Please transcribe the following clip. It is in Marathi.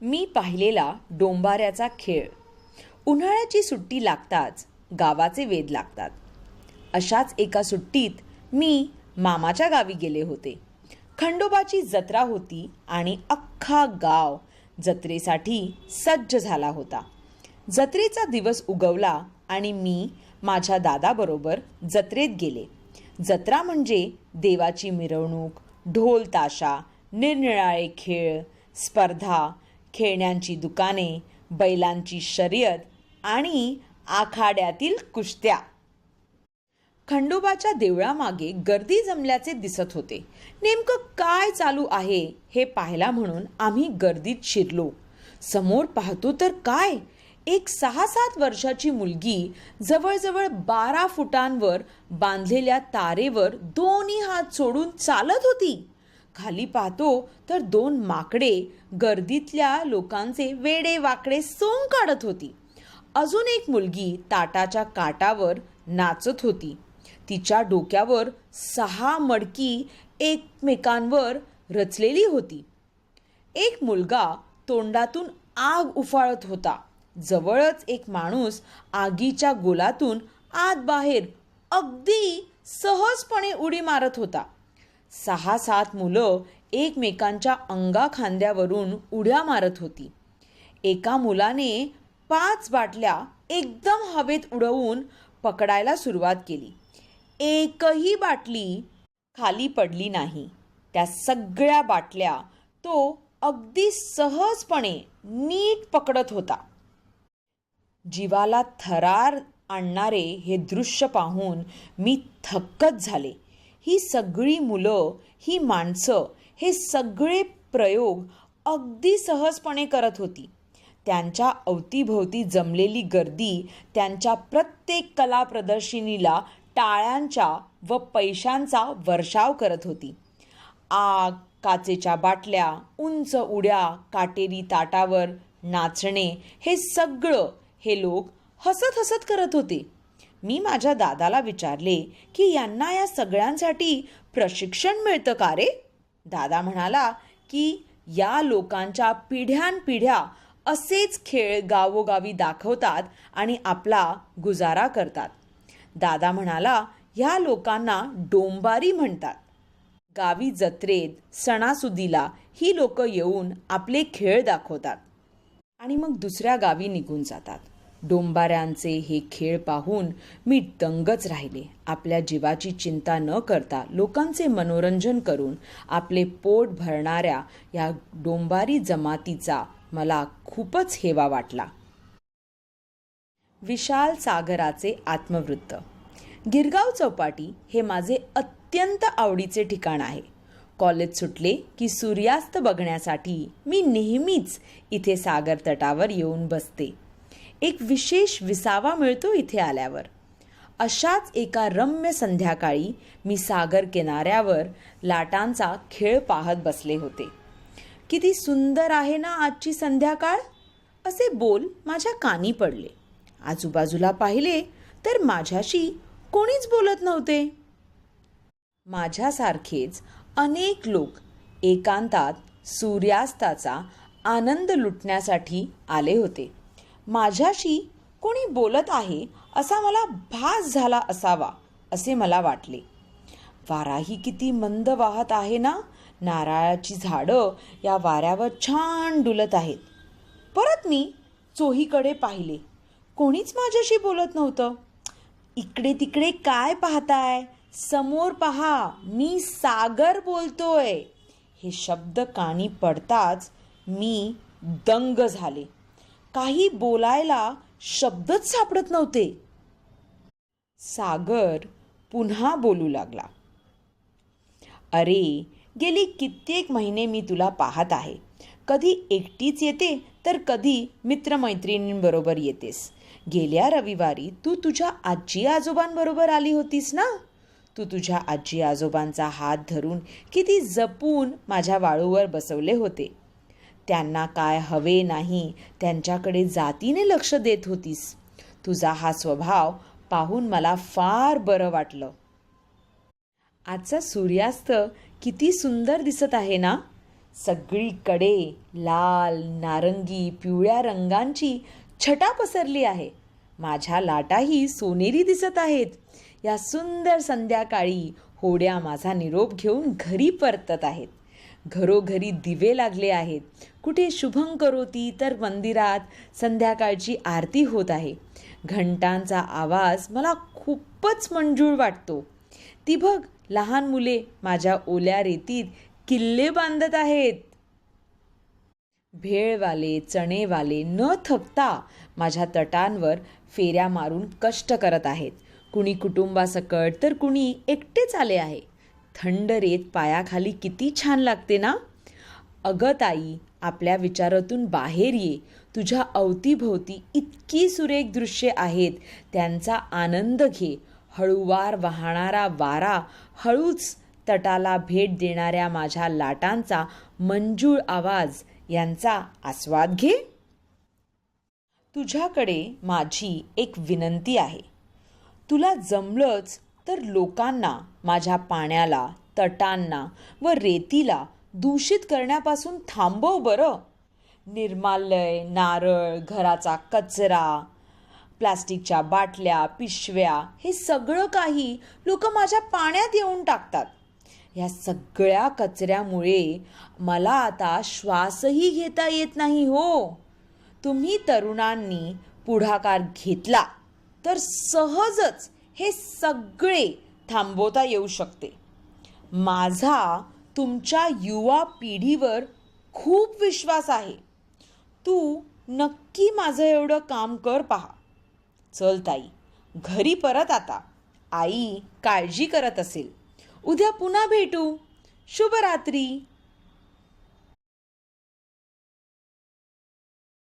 मी पाहिलेला डोंबाऱ्याचा खेळ. उन्हाळ्याची सुट्टी लागताच गावाचे वेध लागतात. अशाच एका सुट्टीत मी मामाच्या गावी गेले होते. खंडोबाची जत्रा होती आणि अख्खा गाव जत्रेसाठी सज्ज झाला होता. जत्रेचा दिवस उगवला आणि मी माझ्या दादाबरोबर जत्रेत गेले. जत्रा म्हणजे देवाची मिरवणूक ढोल ताशा निरनिराळे खेळ स्पर्धा खेळण्यांची दुकाने बैलांची शर्यत आणि आखाड्यातील कुस्त्या. खंडोबाच्या देवळामागे गर्दी जमल्याचे दिसत होते. नेमकं काय चालू आहे हे पाहायला म्हणून आम्ही गर्दीत शिरलो. समोर पाहतो तर काय? एक सहा सात वर्षाची मुलगी जवळजवळ बारा फुटांवर बांधलेल्या तारेवर दोन्ही हात सोडून चालत होती. खाली पाहतो तर दोन माकडे गर्दीतल्या लोकांचे वेडे वाकडे सोंग काढत होती. अजून एक मुलगी ताटाच्या काटावर नाचत होती. तिच्या डोक्यावर सहा मडकी एकमेकांवर रचलेली होती. एक मुलगा तोंडातून आग उफाळत होता. जवळच एक माणूस आगीच्या गोलातून आत बाहेर अगदी सहजपणे उडी मारत होता. सहा सात मुलं एकमेकांच्या अंगा खांद्यावरून उड्या मारत होती. एका मुलाने पाच बाटल्या एकदम हवेत उडवून पकडायला सुरुवात केली. एकही बाटली खाली पडली नाही. त्या सगळ्या बाटल्या तो अगदी सहजपणे नीट पकडत होता. जीवाला थरार आणणारे हे दृश्य पाहून मी थक्कच झाले. ही सगळी मुलं ही माणसं हे सगळे प्रयोग अगदी सहजपणे करत होती. त्यांच्या अवतीभोवती जमलेली गर्दी त्यांच्या प्रत्येक कला प्रदर्शिनीला टाळ्यांच्या व पैशांचा वर्षाव करत होती. आग काचेच्या बाटल्या उंच उड्या काटेरी ताटावर नाचणे हे सगळं हे लोक हसत हसत करत होते. मी माझ्या दादाला विचारले की यांना या सगळ्यांसाठी प्रशिक्षण मिळतं का रे? दादा म्हणाला की या लोकांच्या पिढ्यानपिढ्या असेच खेळ गावोगावी दाखवतात आणि आपला गुजारा करतात. दादा म्हणाला ह्या लोकांना डोंबारी म्हणतात. गावी जत्रेत सणासुदीला ही लोक येऊन आपले खेळ दाखवतात आणि मग दुसऱ्या गावी निघून जातात. डोंबाऱ्यांचे हे खेळ पाहून मी दंगच राहिले. आपल्या जीवाची चिंता न करता लोकांचे मनोरंजन करून आपले पोट भरणाऱ्या या डोंबारी जमातीचा मला खूपच हेवा वाटला. विशाल सागराचे आत्मवृत्त. गिरगाव चौपाटी हे माझे अत्यंत आवडीचे ठिकाण आहे. कॉलेज सुटले की सूर्यास्त बघण्यासाठी मी नेहमीच इथे सागर तटावर येऊन बसते. एक विशेष विसावा मिळतो इथे आल्यावर. अशाच एका रम्य संध्याकाळी मी सागर किनाऱ्यावर लाटांचा खेळ पाहत बसले होते. किती सुंदर आहे ना आजची संध्याकाळ? असे बोल माझ्या कानी पडले. आजूबाजूला पाहिले तर माझ्याशी कोणीच बोलत नव्हते. माझ्यासारखेच अनेक लोक एकांतात सूर्यास्ताचा आनंद लुटण्यासाठी आले होते. माझ्याशी कोणी बोलत आहे असा मला भास झाला असावा असे मला वाटले. वाराही किती मंद वाहत आहे ना? नारळाची झाडं या वाऱ्यावर छान डुलत आहेत. परत मी चोहीकडे पाहिले. कोणीच माझ्याशी बोलत नव्हतं. इकडे तिकडे काय पाहताय? समोर पहा मी सागर बोलतोय. हे शब्द कानी पडताच मी दंग झाले. काही बोलायला शब्दच सापडत नव्हते. सागर पुन्हा बोलू लागला. अरे गेली कित्येक महिने मी तुला पाहत आहे. कधी एकटीच येते तर कधी मित्रमैत्रिणींबरोबर येतेस. गेल्या रविवारी तू तुझ्या आजी आजोबांबरोबर आली होतीस ना? तू तुझ्या आजी आजोबांचा हात धरून किती जपून माझ्या वाळूवर बसवले होते. त्यांना काय हवे नाही त्यांच्याकडे जातीने लक्ष देत होतीस. तुझा हा स्वभाव पाहून मला फार बरं वाटलं. आजचा सूर्यास्त किती सुंदर दिसत आहे ना? सगळीकडे लाल नारंगी पिवळ्या रंगांची छटा पसरली आहे. माझ्या लाटाही सोनेरी दिसत आहेत. या सुंदर संध्याकाळी होड्या माझा निरोप घेऊन घरी परतत आहेत. घरोघरी दिवे लागले आहेत. कुठे शुभं करोती तर मंदिरात संध्याकाळची आरती होत आहे. घंटांचा आवाज मला खूपच मंजूळ वाटतो. ती बघ लहान मुले माझ्या ओल्या रेतीत किल्ले बांधत आहेत. भेळवाले चणेवाले न थकता माझ्या तटांवर फेऱ्या मारून कष्ट करत आहेत. कुणी कुटुंबासकट तर कुणी एकटेच आले आहे. थंड रेत पायाखाली किती छान लागते ना? अगं ताई आपल्या विचारातून बाहेर ये. तुझ्या अवतीभोवती इतकी सुरेख दृश्ये आहेत. त्यांचा आनंद घे. हळूवार वाहणारा वारा हळूच तटाला भेट देणाऱ्या माझ्या लाटांचा मंजूळ आवाज यांचा आस्वाद घे. तुझ्याकडे माझी एक विनंती आहे. तुला जमलंच तर लोकांना माझ्या पाण्याला तटांना व रेतीला दूषित करण्यापासून थांबव बरं. निर्मालय नारळ घराचा कचरा प्लास्टिकच्या बाटल्या पिशव्या हे सगळं काही लोक माझ्या पाण्यात येऊन टाकतात. या सगळ्या कचऱ्यामुळे मला आता श्वासही घेता येत नाही हो. तुम्ही तरुणांनी पुढाकार घेतला तर सहजच हे सगळे थांबवता येऊ शकते. माझा तुमच्या युवा पिढीवर खूप विश्वास आहे. तू नक्की माझं एवढं काम कर पहा. चल ताई घरी परत आता. आई काळजी करत असेल. उद्या पुन्हा भेटू. शुभरात्री.